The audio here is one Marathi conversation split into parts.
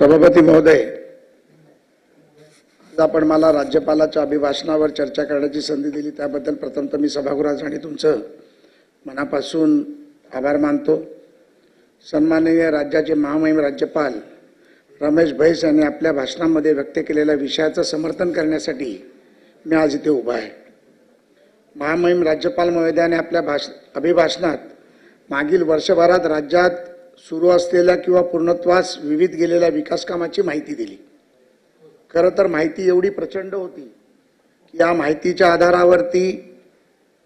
सभापती महोदय आपण मला राज्यपालाच्या अभिभाषणावर चर्चा करण्याची संधी दिली त्याबद्दल प्रथमतः मी सभागृहाचं आणि तुमचं मनापासून आभार मानतो. सन्माननीय राज्याचे महामहिम राज्यपाल रमेश भैस यांनी आपल्या भाषणामध्ये व्यक्त केलेल्या विषयाचं समर्थन करण्यासाठी मी आज इथे उभा आहे. महामहिम राज्यपाल महोदयाने आपल्या भाष अभिभाषणात मागील वर्षभरात राज्यात सुरू असलेल्या किंवा पूर्णत्वास विविध गेलेल्या विकासकामाची माहिती दिली. खरं तर माहिती एवढी प्रचंड होती की या माहितीच्या आधारावरती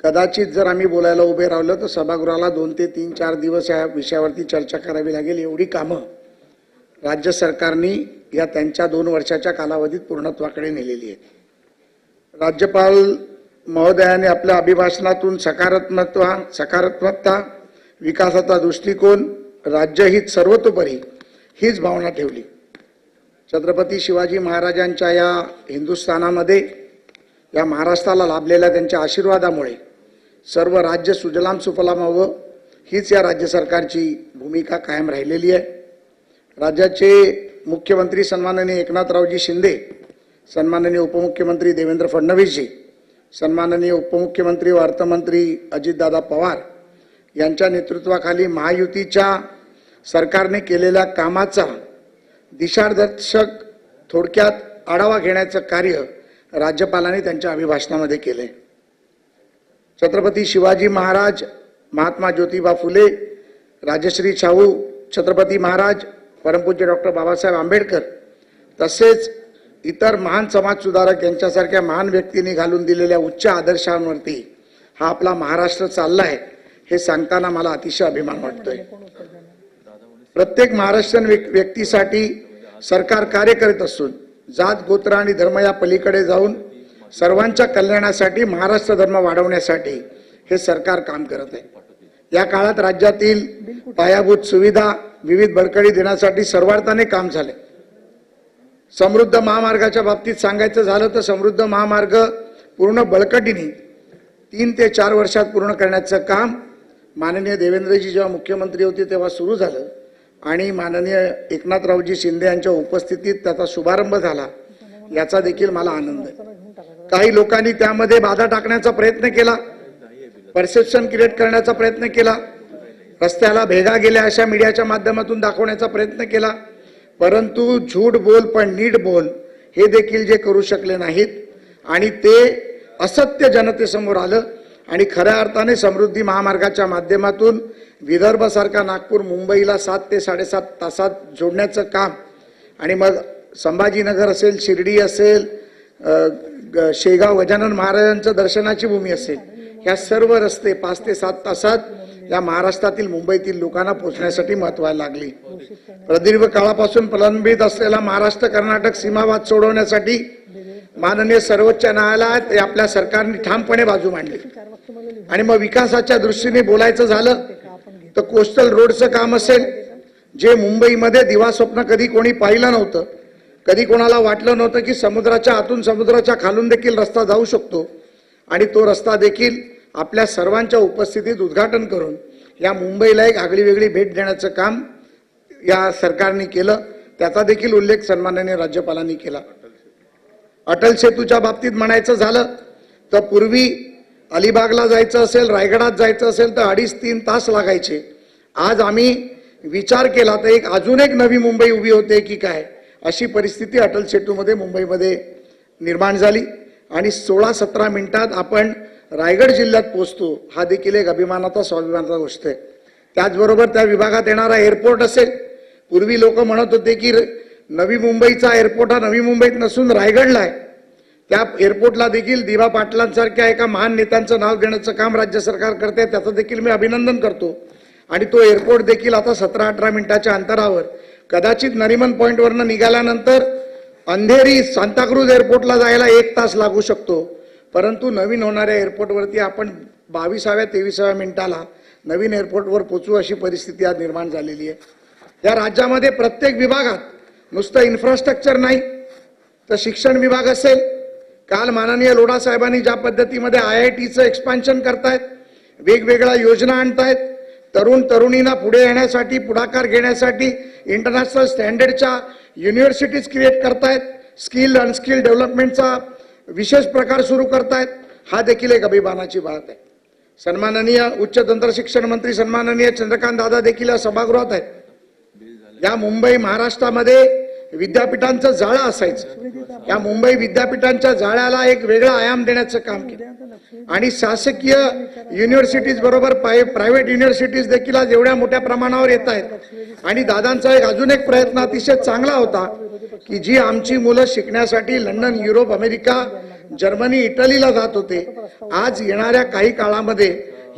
कदाचित जर आम्ही बोलायला उभे राहिलो तर सभागृहाला दोन ते तीन चार दिवस या विषयावरती चर्चा करावी लागेल एवढी कामं राज्य सरकारने या त्यांच्या दोन वर्षाच्या कालावधीत पूर्णत्वाकडे नेलेली आहेत. राज्यपाल महोदयाने आपल्या अभिभाषणातून सकारात्मकता सकारात्मकता विकासाचा दृष्टिकोन राज्यहित सर्वतोपरी हीच भावना ठेवली. छत्रपती शिवाजी महाराजांच्या या हिंदुस्थानामध्ये या महाराष्ट्राला लाभलेल्या त्यांच्या आशीर्वादामुळे सर्व राज्य सुजलाम सुफलाम व्हावं हीच या राज्य सरकारची भूमिका कायम राहिलेली आहे. राज्याचे मुख्यमंत्री सन्माननीय एकनाथरावजी शिंदे सन्माननीय उपमुख्यमंत्री देवेंद्र फडणवीसजी सन्माननीय उपमुख्यमंत्री व अर्थमंत्री अजितदादा पवार यांच्या नेतृत्वाखाली महायुतीच्या सरकारने केलेल्या कामाचा दिशादर्शक थोडक्यात आढावा घेण्याचं कार्य राज्यपालांनी त्यांच्या अभिभाषणामध्ये केले छत्रपती शिवाजी महाराज महात्मा ज्योतिबा फुले राजश्री शाहू छत्रपती महाराज परमपूज्य डॉक्टर बाबासाहेब आंबेडकर तसेच इतर महान समाजसुधारक यांच्यासारख्या महान व्यक्तींनी घालून दिलेल्या उच्च आदर्शांवरती हा आपला महाराष्ट्र चालला आहे हे सांगताना मला अतिशय अभिमान वाटतोय. प्रत्येक महाराष्ट्रीयन व्यक्तीसाठी सरकार कार्य करीत असून जात गोत्र आणि धर्म या पलीकडे जाऊन सर्वांच्या कल्याणासाठी महाराष्ट्र धर्म वाढवण्यासाठी हे सरकार काम करत आहे. या काळात राज्यातील पायाभूत सुविधा विविध बळकटी देण्यासाठी सर्वार्थाने काम झाले. समृद्ध महामार्गाच्या बाबतीत सांगायचं झालं तर समृद्ध महामार्ग पूर्ण बळकटीने तीन ते चार वर्षात पूर्ण करण्याचं काम माननीय देवेंद्रजी जेव्हा मुख्यमंत्री होते तेव्हा सुरू झालं. आणि माननीय एकनाथरावजी शिंदे यांच्या उपस्थितीत त्याचा शुभारंभ झाला. याचा देखील मला आनंद आहे. काही लोकांनी त्यामध्ये बाधा टाकण्याचा प्रयत्न केला परसेप्शन क्रिएट करण्याचा प्रयत्न केला रस्त्याला भेगा गेल्या अशा मीडियाच्या माध्यमातून दाखवण्याचा प्रयत्न केला. परंतु झूट बोल पण नीट बोल हे देखील जे करू शकले नाहीत आणि ते असत्य जनतेसमोर आलं. आणि खऱ्या अर्थाने समृद्धी महामार्गाच्या माध्यमातून विदर्भासारखा नागपूर मुंबईला सात ते साडेसात तासात जोडण्याचं काम. आणि मग संभाजीनगर असेल शिर्डी असेल ग- शेगाव गजानन महाराजांचं दर्शनाची भूमी असेल ह्या सर्व रस्ते पाच ते सात तासात या महाराष्ट्रातील मुंबईतील लोकांना पोहोचण्यासाठी महत्वाला लागली. प्रदीर्घ काळापासून प्रलंबित असलेला महाराष्ट्र कर्नाटक सीमावाद सोडवण्यासाठी माननीय सर्वोच्च न्यायालयात हे आपल्या सरकारने ठामपणे बाजू मांडली. आणि मग विकासाच्या दृष्टीने बोलायचं झालं तर कोस्टल रोडचं काम असेल जे मुंबईमध्ये दिवास्वप्न कधी कोणी पाहिलं नव्हतं. कधी कोणाला वाटलं नव्हतं की समुद्राच्या आतून समुद्राच्या खालून देखील रस्ता जाऊ शकतो. आणि तो रस्ता देखील आपल्या सर्वांच्या उपस्थितीत उद्घाटन करून या मुंबईला एक आगळी वेगळी भेट देण्याचं काम या सरकारने केलं. त्याचा देखील उल्लेख सन्माननीय राज्यपालांनी केला. अटल सेतूच्या बाबतीत म्हणायचं झालं तर पूर्वी अलिबागला जायचं असेल रायगडात जायचं असेल तर अडीच तीन तास लागायचे. आज आम्ही विचार केला तर एक अजून एक नवी मुंबई उभी होते की काय? अशी परिस्थिती अटल सेतूमध्ये मुंबईमध्ये निर्माण झाली. आणि सोळा सतरा मिनिटात आपण रायगड जिल्ह्यात पोहोचतो. हा देखील एक अभिमानाचा स्वाभिमानाचा गोष्ट आहे. त्याचबरोबर त्या विभागात येणारा एअरपोर्ट असेल. पूर्वी लोक म्हणत होते की नवी मुंबईचा एअरपोर्ट हा नवी मुंबईत नसून रायगडला आहे. त्या एअरपोर्टला देखील दिवा पाटलांसारख्या एका महान नेत्यांचं नाव देण्याचं काम राज्य सरकार करते त्याचं देखील मी अभिनंदन करतो. आणि तो एअरपोर्ट देखील आता सतरा अठरा मिनिटाच्या अंतरावर कदाचित नरिमन पॉईंटवरनं निघाल्यानंतर अंधेरी सांताक्रूज एअरपोर्टला जायला एक तास लागू शकतो. परंतु नवीन होणाऱ्या एअरपोर्टवरती आपण बावीसाव्या तेविसाव्या मिनिटाला नवीन एअरपोर्टवर पोचू अशी परिस्थिती आज निर्माण झालेली आहे. या राज्यामध्ये प्रत्येक विभागात नुसतं इन्फ्रास्ट्रक्चर नाही तर शिक्षण विभाग असेल काल माननीय लोढा साहेबांनी ज्या पद्धतीमध्ये आय आय टीचं एक्सपान्शन करतायत वेगवेगळ्या योजना आणतायत तरुण तरुणींना पुढे येण्यासाठी पुढाकार घेण्यासाठी इंटरनॅशनल स्टँडर्डच्या युनिव्हर्सिटीज क्रिएट करतायत स्किल अनस्किल डेव्हलपमेंटचा विशेष प्रकार सुरू करतायत हा देखील एक अभिमानाची बात आहे. सन्माननीय उच्च तंत्रशिक्षण मंत्री सन्माननीय चंद्रकांत दादा देखील या सभागृहात आहेत. या मुंबई महाराष्ट्रामध्ये विद्यापीठांचं जाळं असायचं. या मुंबई विद्यापीठांच्या जाळ्याला एक वेगळा आयाम देण्याचं काम केलं. आणि शासकीय युनिव्हर्सिटीज बरोबर प्रायव्हेट युनिव्हर्सिटीज देखील आज एवढ्या मोठ्या प्रमाणावर येत आहेत. आणि दादांचा एक अजून एक प्रयत्न अतिशय चांगला होता की जी आमची मुलं शिकण्यासाठी लंडन युरोप अमेरिका जर्मनी इटलीला जात होते. आज येणाऱ्या काही काळामध्ये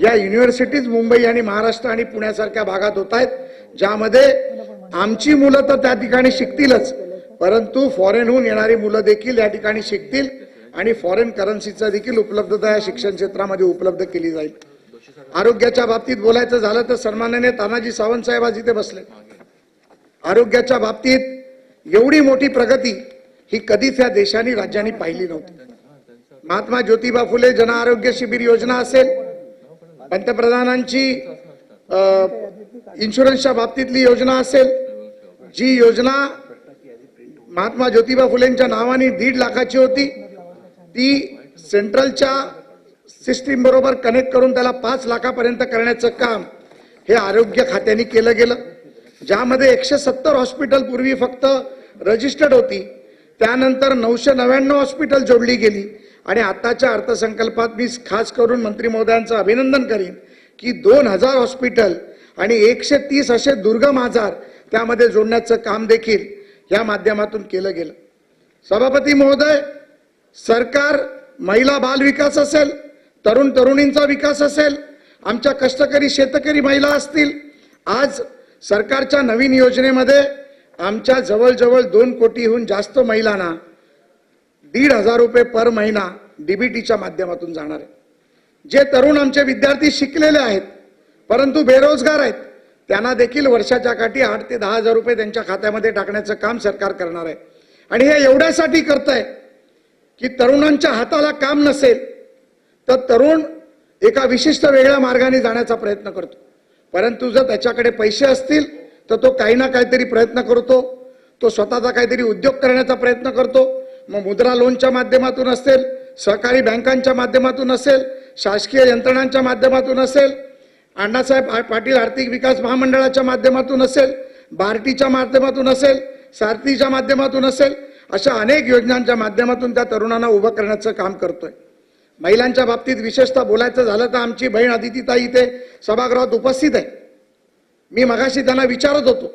या युनिव्हर्सिटीज मुंबई आणि महाराष्ट्र आणि पुण्यासारख्या भागात होत आहेत ज्यामध्ये आमची मुलं तर त्या ठिकाणी शिकतीलच. परंतु फॉरेनहून येणारी मुलं देखील या ठिकाणी शिकतील आणि फॉरेन करन्सीचा देखील उपलब्धता या शिक्षण क्षेत्रामध्ये उपलब्ध केली जाईल. आरोग्याच्या बाबतीत बोलायचं झालं तर सन्मानाने तानाजी सावंत साहेब आज इथे बसले. आरोग्याच्या बाबतीत एवढी मोठी प्रगती ही कधीच या देशाने राज्याने पाहिली नव्हती. महात्मा ज्योतिबा फुले जन आरोग्य शिबिर योजना असेल पंतप्रधानांची इन्शुरन्सच्या बाबतीतली योजना असेल जी योजना महात्मा ज्योतिबा फुलेंच्या नावाने दीड लाखाची होती ती सेंट्रलच्या सिस्टीम बरोबर कनेक्ट करून त्याला पाच लाखापर्यंत करण्याचं काम हे आरोग्य खात्याने केलं गेलं. ज्यामध्ये एकशे सत्तर हॉस्पिटल पूर्वी फक्त रजिस्टर्ड होती त्यानंतर नऊशे नव्याण्णव हॉस्पिटल जोडली गेली आणि आताच्या अर्थसंकल्पात मी खास करून मंत्री महोदयांचं अभिनंदन करीन की दोन हजार हॉस्पिटल आणि एकशे तीस असे दुर्गम आजार त्यामध्ये जोडण्याचं काम देखील या माध्यमातून केलं गेलं. सभापती महोदय सरकार महिला बाल विकास असेल तरुण तरुणींचा विकास असेल आमच्या कष्टकरी शेतकरी महिला असतील आज सरकारच्या नवीन योजनेमध्ये आमच्या जवळजवळ दोन कोटीहून जास्त महिलांना दीड हजार रुपये पर महिना डीबीटीच्या माध्यमातून जाणार आहे. जे तरुण आमचे विद्यार्थी शिकलेले आहेत परंतु बेरोजगार आहेत. त्यांना देखील वर्षाच्या काठी आठ ते दहा हजार रुपये त्यांच्या खात्यामध्ये टाकण्याचं काम सरकार करणार आहे. आणि हे एवढ्यासाठी करत आहे की तरुणांच्या हाताला काम नसेल तर तरुण एका विशिष्ट वेगळ्या मार्गाने जाण्याचा प्रयत्न करतो. परंतु जर त्याच्याकडे पैसे असतील तर तो काही ना काहीतरी प्रयत्न करतो. तो स्वतःचा काहीतरी उद्योग करण्याचा प्रयत्न करतो. मग मुद्रा लोनच्या माध्यमातून असेल सहकारी बँकांच्या माध्यमातून असेल शासकीय यंत्रणांच्या माध्यमातून असेल अण्णासाहेब पाटील आर्थिक विकास महामंडळाच्या माध्यमातून असेल बार्टीच्या माध्यमातून असेल सारथीच्या माध्यमातून असेल अशा अनेक योजनांच्या माध्यमातून त्या तरुणांना उभं करण्याचं काम करतोय. महिलांच्या बाबतीत विशेषतः बोलायचं झालं तर आमची बहीण अदितीताई इथे सभागृहात उपस्थित आहे. मी मगाशी त्यांना विचारत होतो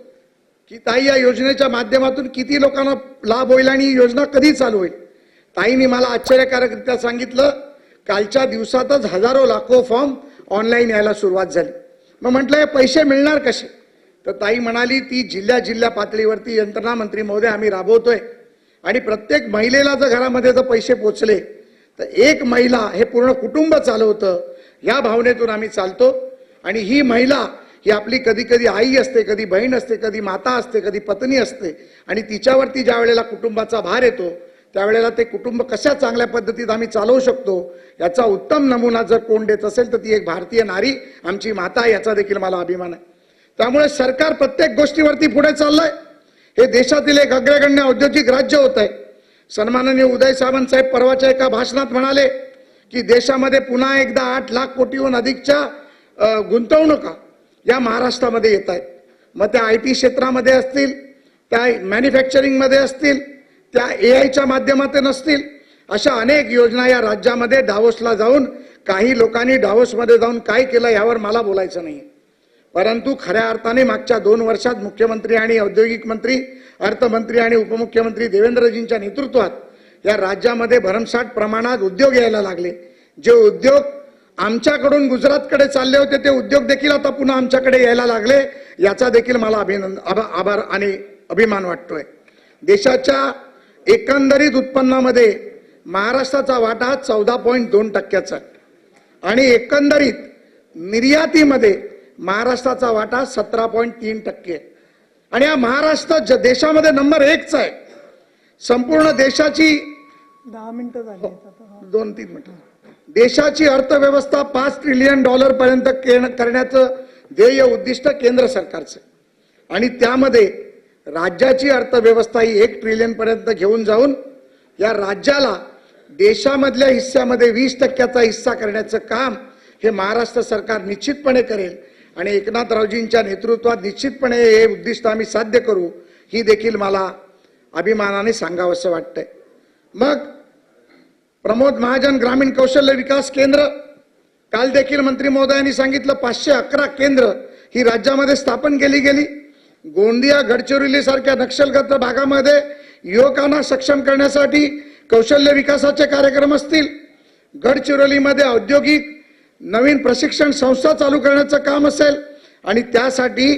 की ताई या योजनेच्या माध्यमातून किती लोकांना लाभ होईल आणि ही योजना कधी चालू होईल? ताईंनी मला आश्चर्यकारकरित्या सांगितलं कालच्या दिवसातच हजारो लाखो फॉर्म ऑनलाईन यायला सुरुवात झाली. मग म्हटलं हे पैसे मिळणार कसे? तर ताई म्हणाली ती जिल्ह्या जिल्ह्या पातळीवरती यंत्रणा मंत्री महोदय आम्ही राबवतोय. आणि प्रत्येक महिलेला जर घरामध्ये जर पैसे पोचले तर एक महिला हे पूर्ण कुटुंब चालवतं. या भावनेतून आम्ही चालतो. आणि ही महिला ही आपली कधी कधी आई असते कधी बहीण असते कधी माता असते कधी पत्नी असते. आणि तिच्यावरती ज्या वेळेला कुटुंबाचा भार येतो त्यावेळेला ते कुटुंब कशा चांगल्या पद्धतीत आम्ही चालवू शकतो याचा उत्तम नमुना जर कोण देत असेल तर ती एक भारतीय नारी आमची माता आहे, याचा देखील मला अभिमान आहे. त्यामुळे सरकार प्रत्येक गोष्टीवरती पुढे चाललंय. हे देशातील एक अग्रगण्य औद्योगिक राज्य होत आहे. सन्माननीय उदय सावंत साहेब परवाच्या एका भाषणात म्हणाले की देशामध्ये पुन्हा एकदा आठ लाख कोटीहून अधिकच्या गुंतवणुका या महाराष्ट्रामध्ये येत आहेत. मग त्या आय टी क्षेत्रामध्ये असतील त्या मॅन्युफॅक्चरिंगमध्ये असतील त्या ए आयच्या माध्यमातून असतील अशा अनेक योजना या राज्यामध्ये डावोसला जाऊन काही लोकांनी डावोसमध्ये जाऊन काय केलं यावर मला बोलायचं नाही. परंतु खऱ्या अर्थाने मागच्या दोन वर्षात मुख्यमंत्री आणि औद्योगिक मंत्री अर्थमंत्री आणि उपमुख्यमंत्री देवेंद्रजींच्या नेतृत्वात या राज्यामध्ये भरमसाठ प्रमाणात उद्योग यायला लागले. जे उद्योग आमच्याकडून गुजरातकडे चालले होते ते उद्योग देखील आता पुन्हा आमच्याकडे यायला लागले. याचा देखील मला अभिनंद आभार आणि अभिमान वाटतोय. देशाच्या एकंदरीत उत्पन्नामध्ये महाराष्ट्राचा वाटा चौदा पॉईंट दोन टक्क्याचा आहे. आणि एकंदरीत निर्यातीमध्ये महाराष्ट्राचा वाटा सतरा पॉईंट तीन टक्के आहे. आणि हा महाराष्ट्र ज- देशामध्ये नंबर एकचा आहे संपूर्ण देशाची दहा मिनिटं झाली. हा. दोन तीन मिनिटं देशाची अर्थव्यवस्था पाच ट्रिलियन डॉलर पर्यंत करण्याचं ध्येय उद्दिष्ट केंद्र सरकारचं. आणि त्यामध्ये राज्याची अर्थव्यवस्था ही एक ट्रिलियन पर्यंत घेऊन जाऊन या राज्याला देशामधल्या हिस्स्यामध्ये वीस टक्क्याचा हिस्सा करण्याचं काम हे महाराष्ट्र सरकार निश्चितपणे करेल. आणि एकनाथरावजींच्या नेतृत्वात निश्चितपणे हे उद्दिष्ट आम्ही साध्य करू ही देखील मला अभिमानाने सांगावंसं वाटतंय. मग प्रमोद महाजन ग्रामीण कौशल्य विकास केंद्र काल देखील मंत्री महोदयांनी सांगितलं पाचशे अकरा केंद्र ही राज्यामध्ये स्थापन केली गेली. गोंदिया गडचिरोली सारख्या नक्षलग्रस्त भागामध्ये युवकांना सक्षम करण्यासाठी कौशल्य विकासाचे कार्यक्रम असतील. गडचिरोलीमध्ये औद्योगिक नवीन प्रशिक्षण संस्था चालू करण्याचं काम असेल आणि त्यासाठी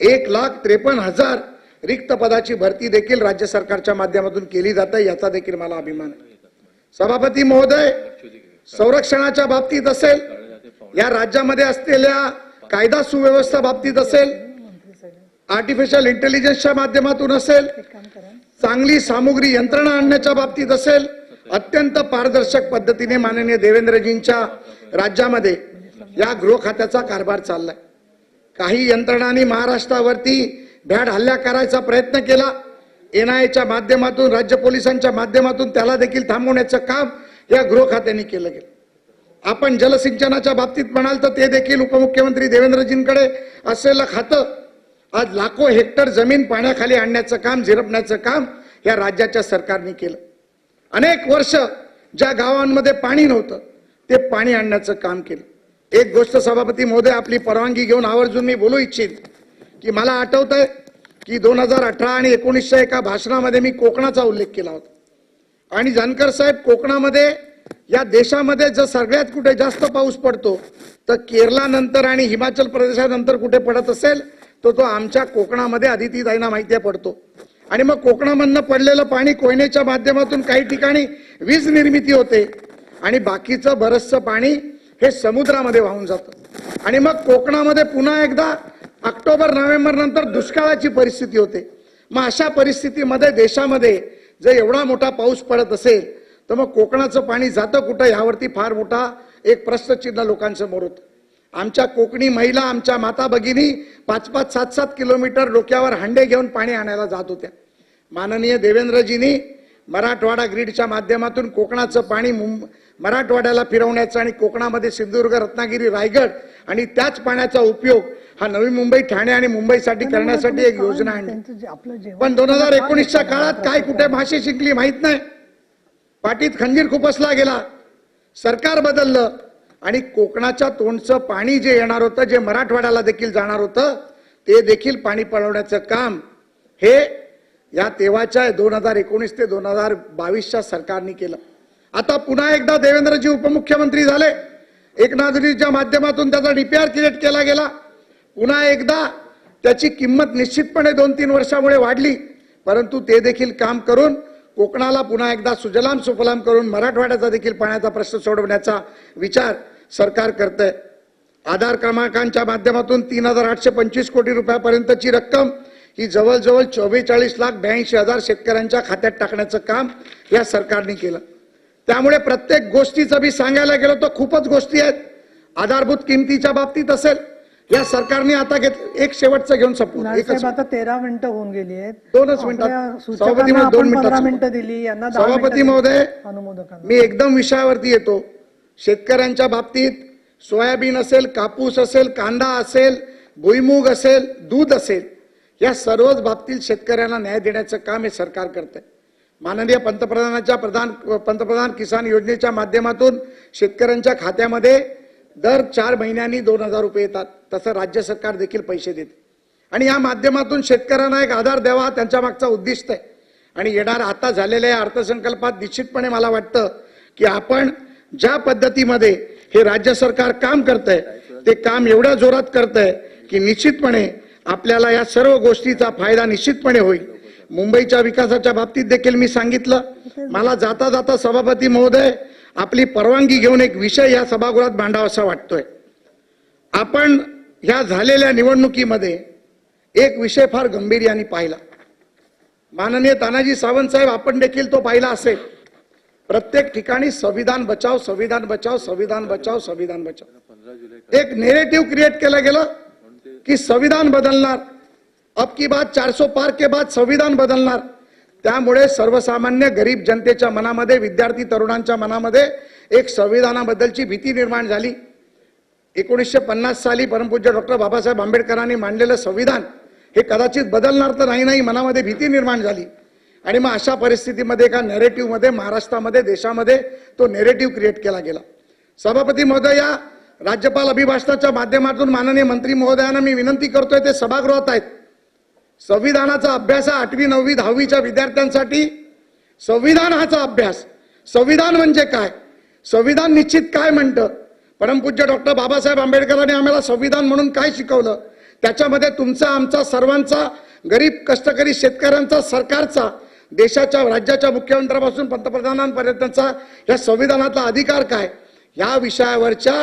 एक लाख त्रेपन्न हजार रिक्त पदाची भरती देखील राज्य सरकारच्या माध्यमातून केली जाते याचा देखील मला अभिमान आहे. सभापती महोदय संरक्षणाच्या बाबतीत असेल या राज्यामध्ये असलेल्या कायदा सुव्यवस्था बाबतीत असेल आर्टिफिशियल इंटेलिजन्सच्या माध्यमातून असेल चांगली सामुग्री यंत्रणा आणण्याच्या बाबतीत असेल अत्यंत पारदर्शक पद्धतीने माननीय देवेंद्रजींच्या राज्यामध्ये या गृह खात्याचा कारभार चाललाय. काही यंत्रणांनी महाराष्ट्रावरती भ्याड हल्ला करायचा प्रयत्न केला. एनआयच्या माध्यमातून राज्य पोलिसांच्या माध्यमातून त्याला देखील थांबवण्याचं काम या गृह खात्याने केलं गेलं. आपण जलसिंचनाच्या बाबतीत म्हणाल तर ते देखील उपमुख्यमंत्री देवेंद्रजींकडे असलेलं खातं आज लाखो हेक्टर जमीन पाण्याखाली आणण्याचं काम झिरपण्याचं काम या राज्याच्या सरकारने केलं. अनेक वर्ष ज्या गावांमध्ये पाणी नव्हतं ते पाणी आणण्याचं काम केलं. एक गोष्ट सभापती महोदय आपली परवानगी घेऊन आवर्जून मी बोलू इच्छित की मला आठवत आहे की दोन हजार अठरा आणि एकोणीसच्या एका भाषणामध्ये मी कोकणाचा उल्लेख केला होता. आणि जानकर साहेब कोकणामध्ये या देशामध्ये जर सगळ्यात कुठे जास्त पाऊस पडतो तर केरळानंतर आणि हिमाचल प्रदेशानंतर कुठे पडत असेल तो तो आमच्या कोकणामध्ये आदिती जायना माहिती पडतो. आणि मग कोकणामधनं पडलेलं पाणी कोयनेच्या माध्यमातून काही ठिकाणी वीज निर्मिती होते. आणि बाकीचं बरचसं पाणी हे समुद्रामध्ये वाहून जातं. आणि मग कोकणामध्ये पुन्हा एकदा ऑक्टोबर नोव्हेंबर नंतर दुष्काळाची परिस्थिती होते. मग अशा परिस्थितीमध्ये देशामध्ये जर एवढा मोठा पाऊस पडत असेल तर मग कोकणाचं पाणी जातं कुठं? यावरती फार मोठा एक प्रश्नचिन्ह लोकांसमोर होतं. आमच्या कोकणी महिला आमच्या माता भगिनी पाच पाच सात सात किलोमीटर डोक्यावर हांडे घेऊन पाणी आणायला जात होत्या. माननीय देवेंद्रजींनी मराठवाडा ग्रीडच्या माध्यमातून कोकणाचं पाणी मुंब मराठवाड्याला फिरवण्याचं आणि कोकणामध्ये सिंधुदुर्ग रत्नागिरी रायगड आणि त्याच पाण्याचा उपयोग हा नवी मुंबई ठाणे आणि मुंबईसाठी करण्यासाठी एक योजना आणली. पण दोन हजार एकोणीसच्या काळात काय कुठे भाषे शिकली माहीत नाही. पाठीत खंजीर खुपसला गेला सरकार बदललं. आणि कोकणाच्या तोंडचं पाणी जे येणार होतं जे मराठवाड्याला देखील जाणार होतं ते देखील पाणी पळवण्याचं काम हे या तेव्हाच्या दोन हजार एकोणीस ते दोन हजार बावीसच्या सरकारने केलं. आता पुन्हा एकदा देवेंद्रजी उपमुख्यमंत्री झाले. एकनाथजीच्या माध्यमातून त्याचा डीपीआर क्रिएट केला गेला. पुन्हा एकदा त्याची किंमत निश्चितपणे दोन तीन वर्षामुळे वाढली. परंतु ते देखील काम करून कोकणाला पुन्हा एकदा सुजलाम सुफलाम करून मराठवाड्याचा देखील पाण्याचा प्रश्न सोडवण्याचा विचार सरकार करतंय. आधार क्रमांकांच्या माध्यमातून तीन हजार आठशे पंचवीस कोटी रुपयापर्यंतची रक्कम ही जवळजवळ चव्वेचाळीस लाख ब्याऐंशी हजार शेतकऱ्यांच्या खात्यात टाकण्याचं काम या सरकारने केलं. त्यामुळे प्रत्येक गोष्टीचं मी सांगायला गेलो तर खूपच गोष्टी आहेत. आधारभूत किमतीच्या बाबतीत असेल या सरकारने आता घेत एक शेवटचं घेऊन संपू नाना एकच साहेब आता तेरा मिनिटं होऊन गेली आहेत. दोनच. आपल्या सभापती दोन मिनिटं दिली सभापती मिनिटं महोदय मी एकदम विषयावरती येतो. शेतकऱ्यांच्या बाबतीत सोयाबीन असेल कापूस असेल कांदा असेल भुईमूग असेल दूध असेल या सर्वच बाबतीत शेतकऱ्यांना न्याय देण्याचं काम हे सरकार करतंय. माननीय पंतप्रधानाच्या प्रधान पंतप्रधान किसान योजनेच्या माध्यमातून शेतकऱ्यांच्या खात्यामध्ये दर चार महिन्यांनी दोन हजार रुपये येतात. तसं राज्य सरकार देखील पैसे देते. आणि या माध्यमातून शेतकऱ्यांना एक आधार द्यावा त्यांच्या मागचा उद्दिष्ट आहे. आणि येणार आता झालेल्या या अर्थसंकल्पात निश्चितपणे मला वाटतं की आपण ज्या पद्धतीमध्ये हे राज्य सरकार काम करतंय ते काम एवढ्या जोरात करतंय की निश्चितपणे आपल्याला या सर्व गोष्टीचा फायदा निश्चितपणे होईल. मुंबईच्या विकासाच्या बाबतीत देखील मी सांगितलं. मला जाता जाता सभापती महोदय आपली परवानगी घेऊन एक विषय या सभागृहात मांडावासा वाटतोय. आपण ह्या झालेल्या निवडणुकीमध्ये एक विषय फार गंभीर्याने पाहिला. माननीय तानाजी सावंत साहेब आपण देखील तो पाहिला असेल. प्रत्येक ठिकाणी संविधान बचाव संविधान बचाव संविधान बचाव संविधान बचाव एक नेरेटिव्ह क्रिएट केलं गेलं की संविधान बदलणार. अब की बात चारसो पार के बाद संविधान बदलणार. त्यामुळे सर्वसामान्य गरीब जनतेच्या मनामध्ये विद्यार्थी तरुणांच्या मनामध्ये एक संविधानाबद्दलची भीती निर्माण झाली. एकोणीसशे पन्नास साली परमपूज्य डॉक्टर बाबासाहेब आंबेडकरांनी मांडलेलं संविधान हे कदाचित बदलणार तर नाही नाही मनामध्ये भीती निर्माण झाली. आणि मग अशा परिस्थितीमध्ये एका नेरेटिव्हमध्ये महाराष्ट्रामध्ये देशामध्ये तो नेरेटिव्ह क्रिएट केला गेला. सभापती महोदय या राज्यपाल अभिभाषणाच्या माध्यमातून माननीय मंत्री महोदयांना मी विनंती करतोय ते सभागृहात आहेत. संविधानाचा अभ्यास हा आठवी नववी दहावीच्या विद्यार्थ्यांसाठी. संविधान हाचा अभ्यास. संविधान म्हणजे काय? संविधान निश्चित काय म्हणतं? परमपूज्य डॉक्टर बाबासाहेब आंबेडकरांनी आम्हाला संविधान म्हणून काय शिकवलं? त्याच्यामध्ये तुमचा आमचा सर्वांचा गरीब कष्टकरी शेतकऱ्यांचा सरकारचा देशाच्या राज्याच्या मुख्यमंत्र्यापासून पंतप्रधानांपर्यंतचा या संविधानातला अधिकार काय? या विषयावरच्या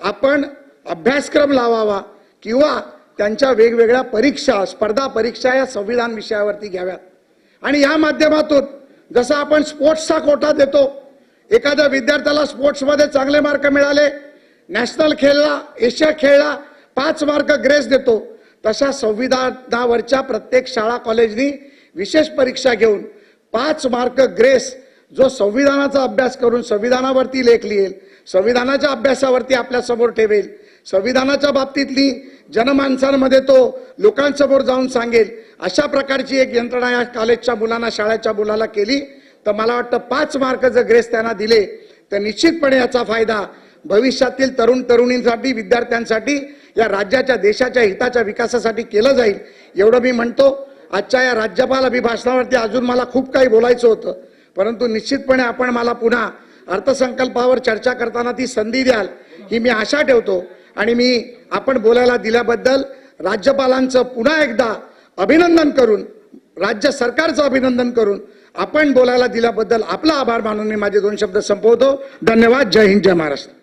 आपण अभ्यासक्रम लावावा किंवा त्यांच्या वेगवेगळ्या परीक्षा स्पर्धा परीक्षा या संविधान विषयावरती घ्याव्यात. आणि या माध्यमातून जसं आपण स्पोर्ट्सचा कोटा देतो एखाद्या विद्यार्थ्याला स्पोर्ट्समध्ये चांगले मार्क मिळाले नॅशनल खेळला एशिया खेळला पाच मार्क ग्रेस देतो तशा संविधानावरच्या प्रत्येक शाळा कॉलेजनी विशेष परीक्षा घेऊन पाच मार्क ग्रेस जो संविधानाचा अभ्यास करून संविधानावरती लेख लिहेल संविधानाच्या अभ्यासावरती आपल्यासमोर ठेवेल संविधानाच्या बाबतीतली जनमानसांमध्ये तो लोकांसमोर जाऊन सांगेल अशा प्रकारची एक यंत्रणा या कॉलेजच्या मुलांना शाळेच्या मुलाला केली तर मला वाटतं पाच मार्क जर ग्रेस त्यांना दिले तर निश्चितपणे याचा फायदा भविष्यातील तरुण तरुणींसाठी विद्यार्थ्यांसाठी या राज्याच्या देशाच्या हिताच्या विकासासाठी केलं जाईल एवढं मी म्हणतो. आजच्या या राज्यपाल अभिभाषणावरती अजून मला खूप काही बोलायचं होतं. परंतु निश्चितपणे आपण मला पुन्हा अर्थसंकल्पावर चर्चा करताना ती संधी द्याल ही मी आशा ठेवतो. आणि मी आपण बोलायला दिल्याबद्दल राज्यपालांचं पुन्हा एकदा अभिनंदन करून राज्य सरकारचं अभिनंदन करून आपण बोलायला दिल्याबद्दल आपला आभार मानून मी माझे दोन शब्द संपवतो. धन्यवाद. जय हिंद जय महाराष्ट्र.